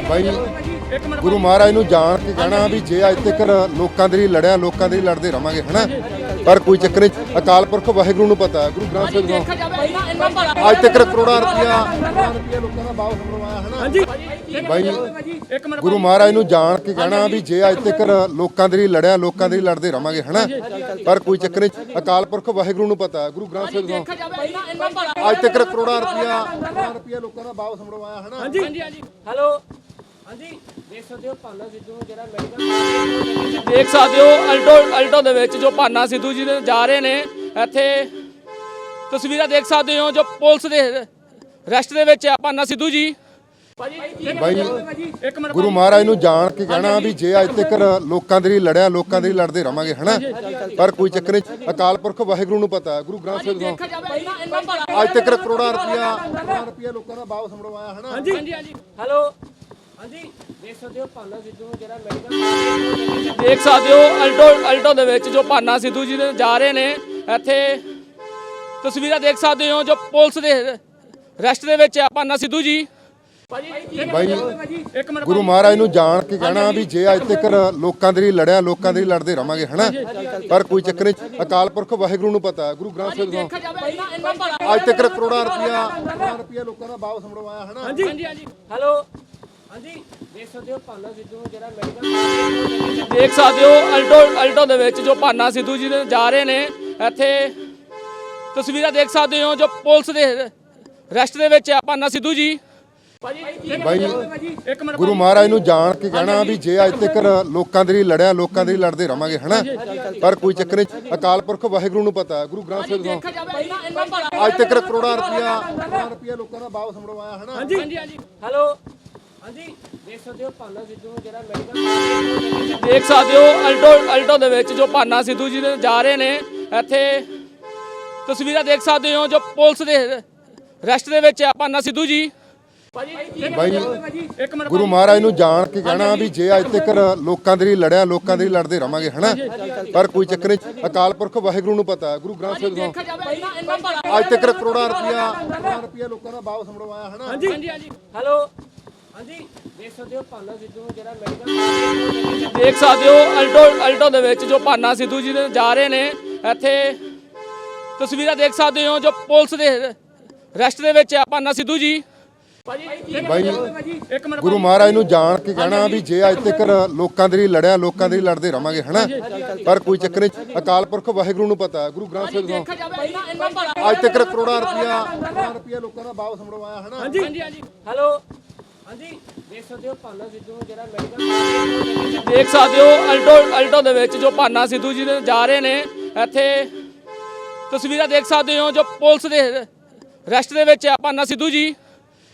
ਭਾਈ ਗੁਰੂ ਮਹਾਰਾਜ ਨੂੰ ਜਾਣ ਕੇ ਕਹਿਣਾ ਵੀ ਜੇ ਅੱਜ ਤੱਕ ਲੋਕਾਂ ਦੇ ਲਈ ਲੜਿਆ ਲੋਕਾਂ ਦੇ ਲਈ ਲੜਦੇ ਰਵਾਂਗੇ ਹਨਾ? ਪਰ ਕੋਈ ਚੱਕਰ ਨਹੀਂ ਅਕਾਲ ਪੁਰਖ ਵਾਹਿਗੁਰੂ ਨੂੰ ਪਤਾ ਗੁਰੂ ਗ੍ਰੰਥ ਸਾਹਿਬ ਨੂੰ ਅੱਜ ਤੱਕ ਕਰੋੜਾਂ ਰੁਪਇਆ ਕਰੋੜਾਂ ਰੁਪਇਆ ਲੋਕਾਂ ਦਾ ਵਾਪਸ ਮਰਵਾਇਆ ਹਨਾ? ਹਾਂਜੀ ਭਾਈ ਇੱਕ ਮਿੰਟ ਗੁਰੂ ਮਹਾਰਾਜ ਨੂੰ ਜਾਣ ਕੇ ਕਹਿਣਾ ਵੀ ਜੇ ਅੱਜ ਤੱਕ ਲੋਕਾਂ ਦੇ ਲਈ ਲੜਿਆ ਲੋਕਾਂ ਦੇ ਲਈ ਲੜਦੇ ਰਵਾਂਗੇ ਹਨਾ? ਪਰ ਕੋਈ ਚੱਕਰ ਨਹੀਂ ਅਕਾਲ ਪੁਰਖ ਵਾਹਿਗੁਰੂ ਨੂੰ ਪਤਾ ਗੁਰੂ ਗ੍ਰੰਥ ਸਾਹਿਬ ਨੂੰ ਅੱਜ ਤੱਕ ਕਰੋੜਾਂ ਰੁਪਇਆ ਲੋਕਾਂ ਦਾ ਵਾਪਸ ਮਰਵਾਇਆ ਹਨਾ? ਹਾਂਜੀ ਹਾਂਜੀ। ਹੈਲੋ? ਦੇਖ ਸਕਦੇ ਹੋ ਭਾਨਾ ਸਿੱਧੂ ਨੂੰ ਜਿਹੜਾ ਮੈਡੀਕਲ ਦੇਖ ਸਕਦੇ ਹੋ ਅਲਟੋ ਅਲਟੋ ਦੇ ਵਿੱਚ ਜੋ ਭਾਨਾ ਸਿੱਧੂ ਜੀ ਨੇ ਜਾ ਰਹੇ ਨੇ ਇੱਥੇ ਤਸਵੀਰਾਂ ਦੇਖ ਸਕਦੇ ਹੋ ਜੋ ਪੁਲਿਸ ਦੇ ਰੈਸਟ ਦੇ ਵਿੱਚ ਆ ਭਾਨਾ ਸਿੱਧੂ ਜੀ। ਭਾਈ ਇੱਕ ਮਿੰਟ ਗੁਰੂ ਮਹਾਰਾਜ ਨੂੰ ਜਾਣ ਕੇ ਕਹਿਣਾ ਵੀ ਜੇ ਅੱਜ ਤੱਕ ਲੋਕਾਂ ਦੇ ਲਈ ਲੜਿਆ ਲੋਕਾਂ ਦੇ ਲਈ ਲੜਦੇ ਰਵਾਂਗੇ ਹਨਾ? ਪਰ ਕੋਈ ਚੱਕਰ ਨਹੀਂ ਅਕਾਲ ਪੁਰਖ ਵਾਹਿਗੁਰੂ ਨੂੰ ਪਤਾ ਹੈ, ਗੁਰੂ ਗ੍ਰੰਥ ਸਾਹਿਬ ਨੂੰ ਅੱਜ ਤੱਕ ਕਰੋੜਾਂ ਰੁਪਇਆ ਕਰੋੜਾਂ ਰੁਪਇਆ ਲੋਕਾਂ ਦਾ ਵਾਪਸ ਮਰਵਾਇਆ ਹਨਾ? ਹਾਂਜੀ ਹਾਂਜੀ। ਹੈਲੋ? ਦੇਖ ਸਕਦੇ ਹੋ ਭਾਨਾ ਸਿੱਧੂ ਨੂੰ ਜਿਹੜਾ ਮੈਡੀਕਲ ਦੇਖ ਸਕਦੇ ਹੋ ਅਲਟੋ ਅਲਟੋ ਦੇ ਵਿੱਚ ਜੋ ਭਾਨਾ ਸਿੱਧੂ ਜੀ ਨੇ ਜਾ ਰਹੇ ਨੇ ਇੱਥੇ ਤਸਵੀਰਾਂ ਦੇਖ ਸਕਦੇ ਹੋ ਜੋ ਪੁਲਿਸ ਦੇ ਰੈਸਟ ਦੇ ਵਿੱਚ ਆ ਭਾਨਾ ਸਿੱਧੂ ਜੀ। ਭਾਈ ਇੱਕ ਮਿੰਟ ਗੁਰੂ ਮਹਾਰਾਜ ਨੂੰ ਜਾਣ ਕੇ ਕਹਿਣਾ ਵੀ ਜੇ ਅੱਜ ਤੱਕ ਲੋਕਾਂ ਦੇ ਲਈ ਲੜਿਆ ਲੋਕਾਂ ਦੇ ਲਈ ਲੜਦੇ ਰਵਾਂਗੇ ਹਨਾ? ਪਰ ਕੋਈ ਚੱਕਰ ਨਹੀਂ ਅਕਾਲ ਪੁਰਖ ਵਾਹਿਗੁਰੂ ਨੂੰ ਪਤਾ ਹੈ, ਗੁਰੂ ਗ੍ਰੰਥ ਸਾਹਿਬ ਨੂੰ ਅੱਜ ਤੱਕ ਕਰੋੜਾਂ ਰੁਪਇਆ ਕਰੋੜਾਂ ਰੁਪਇਆ ਲੋਕਾਂ ਦਾ ਵਾਪਸ ਮਰਵਾਇਆ ਹਨਾ? ਹਾਂਜੀ ਹਾਂਜੀ। ਹੈਲੋ? ਦੇਖ ਸਕਦੇ ਹੋ ਭਾਨਾ ਸਿੱਧੂ ਨੂੰ ਜਿਹੜਾ ਮੈਡੀਕਲ ਦੇਖ ਸਕਦੇ ਹੋ ਅਲਟੋ ਅਲਟੋ ਦੇ ਵਿੱਚ ਜੋ ਭਾਨਾ ਸਿੱਧੂ ਜੀ ਨੇ ਜਾ ਰਹੇ ਨੇ ਇੱਥੇ ਤਸਵੀਰਾਂ ਦੇਖ ਸਕਦੇ ਹੋ ਜੋ ਪੁਲਿਸ ਦੇ ਰੈਸਟ ਦੇ ਵਿੱਚ ਆ ਭਾਨਾ ਸਿੱਧੂ ਜੀ। ਭਾਈ ਇੱਕ ਮਿੰਟ ਗੁਰੂ ਮਹਾਰਾਜ ਨੂੰ ਜਾਣ ਕੇ ਕਹਿਣਾ ਵੀ ਜੇ ਅੱਜ ਤੱਕ ਲੋਕਾਂ ਦੇ ਲਈ ਲੜਿਆ ਲੋਕਾਂ ਦੇ ਲਈ ਲੜਦੇ ਰਵਾਂਗੇ ਹਨਾ? ਪਰ ਕੋਈ ਚੱਕਰ ਨਹੀਂ ਅਕਾਲ ਪੁਰਖ ਵਾਹਿਗੁਰੂ ਨੂੰ ਪਤਾ ਹੈ, ਗੁਰੂ ਗ੍ਰੰਥ ਸਾਹਿਬ ਨੂੰ ਅੱਜ ਤੱਕ ਕਰੋੜਾਂ ਰੁਪਇਆ ਕਰੋੜਾਂ ਰੁਪਇਆ ਲੋਕਾਂ ਦਾ ਵਾਪਸ ਮਰਵਾਇਆ ਹਨਾ? ਹਾਂਜੀ ਹਾਂਜੀ। ਹੈਲੋ ਦੇਖ ਸਕਦੇ ਹੋ ਭਾਨਾ ਸਿੱਧੂ ਨੂੰ ਜਿਹੜਾ ਮੈਡੀਕਲ ਦੇਖ ਸਕਦੇ ਹੋ ਅਲਟੋ ਅਲਟੋ ਦੇ ਵਿੱਚ ਜੋ ਭਾਨਾ ਸਿੱਧੂ ਜੀ ਨੇ ਜਾ ਰਹੇ ਨੇ ਇੱਥੇ ਤਸਵੀਰਾਂ ਦੇਖ ਸਕਦੇ ਹੋ ਜੋ ਪੁਲਿਸ ਦੇ ਰੈਸਟ ਦੇ ਵਿੱਚ ਆ ਭਾਨਾ ਸਿੱਧੂ ਜੀ। ਭਾਈ ਇੱਕ ਮਿੰਟ ਗੁਰੂ ਮਹਾਰਾਜ ਨੂੰ ਜਾਣ ਕੇ ਕਹਿਣਾ ਵੀ ਜੇ ਅੱਜ ਤੱਕ ਲੋਕਾਂ ਦੇ ਲਈ ਲੜਿਆ ਲੋਕਾਂ ਦੇ ਲਈ ਲੜਦੇ ਰਵਾਂਗੇ ਹਨਾ? ਪਰ ਕੋਈ ਚੱਕਰ ਨਹੀਂ ਅਕਾਲ ਪੁਰਖ ਵਾਹਿਗੁਰੂ ਨੂੰ ਪਤਾ ਹੈ, ਗੁਰੂ ਗ੍ਰੰਥ ਸਾਹਿਬ ਨੂੰ ਅੱਜ ਤੱਕ ਕਰੋੜਾਂ ਰੁਪਇਆ ਕਰੋੜਾਂ ਰੁਪਇਆ ਲੋਕਾਂ ਦਾ ਵਾਪਸ ਮਰਵਾਇਆ ਹਨਾ? ਹਾਂਜੀ ਹਾਂਜੀ। ਹੈਲੋ। ਹਾਂਜੀ ਦੇਖ ਸਕਦੇ ਹੋ ਭਾਨਾ ਸਿੱਧੂ ਨੂੰ ਜਿਹੜਾ ਮੈਡੀਕਲ ਦੇਖ ਸਕਦੇ ਹੋ ਅਲਟੋ ਅਲਟੋ ਦੇ ਵਿੱਚ ਜੋ ਭਾਨਾ ਸਿੱਧੂ ਜੀ ਨੇ ਜਾ ਰਹੇ ਨੇ ਇੱਥੇ ਤਸਵੀਰਾਂ ਦੇਖ ਸਕਦੇ ਹੋ ਜੋ ਪੁਲਿਸ ਦੇ ਰੈਸਟ ਦੇ ਵਿੱਚ ਆ ਭਾਨਾ ਸਿੱਧੂ ਜੀ। ਭਾਈ ਇੱਕ ਮਿੰਟ ਗੁਰੂ ਮਹਾਰਾਜ ਨੂੰ ਜਾਣ ਕੇ ਕਹਿਣਾ ਵੀ ਜੇ ਅੱਜ ਤੱਕ ਲੋਕਾਂ ਦੇ ਲਈ ਲੜਿਆ ਲੋਕਾਂ ਦੇ ਲਈ ਲੜਦੇ ਰਵਾਂਗੇ ਹਨਾ? ਪਰ ਕੋਈ ਚੱਕਰ ਨਹੀਂ ਅਕਾਲ ਪੁਰਖ ਵਾਹਿਗੁਰੂ ਨੂੰ ਪਤਾ ਗੁਰੂ ਗ੍ਰੰਥ ਸਾਹਿਬ ਨੂੰ ਅੱਜ ਤੱਕ ਕਰੋੜਾਂ ਰੁਪਇਆ ਕਰੋੜਾਂ ਰੁਪਇਆ ਲੋਕਾਂ ਦਾ ਵਾਪਸ ਮਰਵਾਇਆ ਹਨਾ? ਹਾਂਜੀ ਹਾਂਜੀ। ਹੈਲੋ। ਹਾਂਜੀ, ਦੇਖ ਸਕਦੇ ਹੋ ਭਾਨਾ ਸਿੱਧੂ ਨੂੰ ਜਿਹੜਾ ਮੈਡੀਕਲ ਦੇਖ ਸਕਦੇ ਹੋ ਅਲਟੋ ਅਲਟੋ ਦੇ ਵਿੱਚ ਜੋ ਭਾਨਾ ਸਿੱਧੂ ਜੀ ਜਾ ਰਹੇ ਨੇ, ਇੱਥੇ ਤਸਵੀਰਾਂ ਦੇਖ ਸਕਦੇ ਹੋ ਜੋ ਪੁਲਿਸ ਦੇ ਰੈਸਟ ਦੇ ਵਿੱਚ ਹੈ ਭਾਨਾ ਸਿੱਧੂ ਜੀ।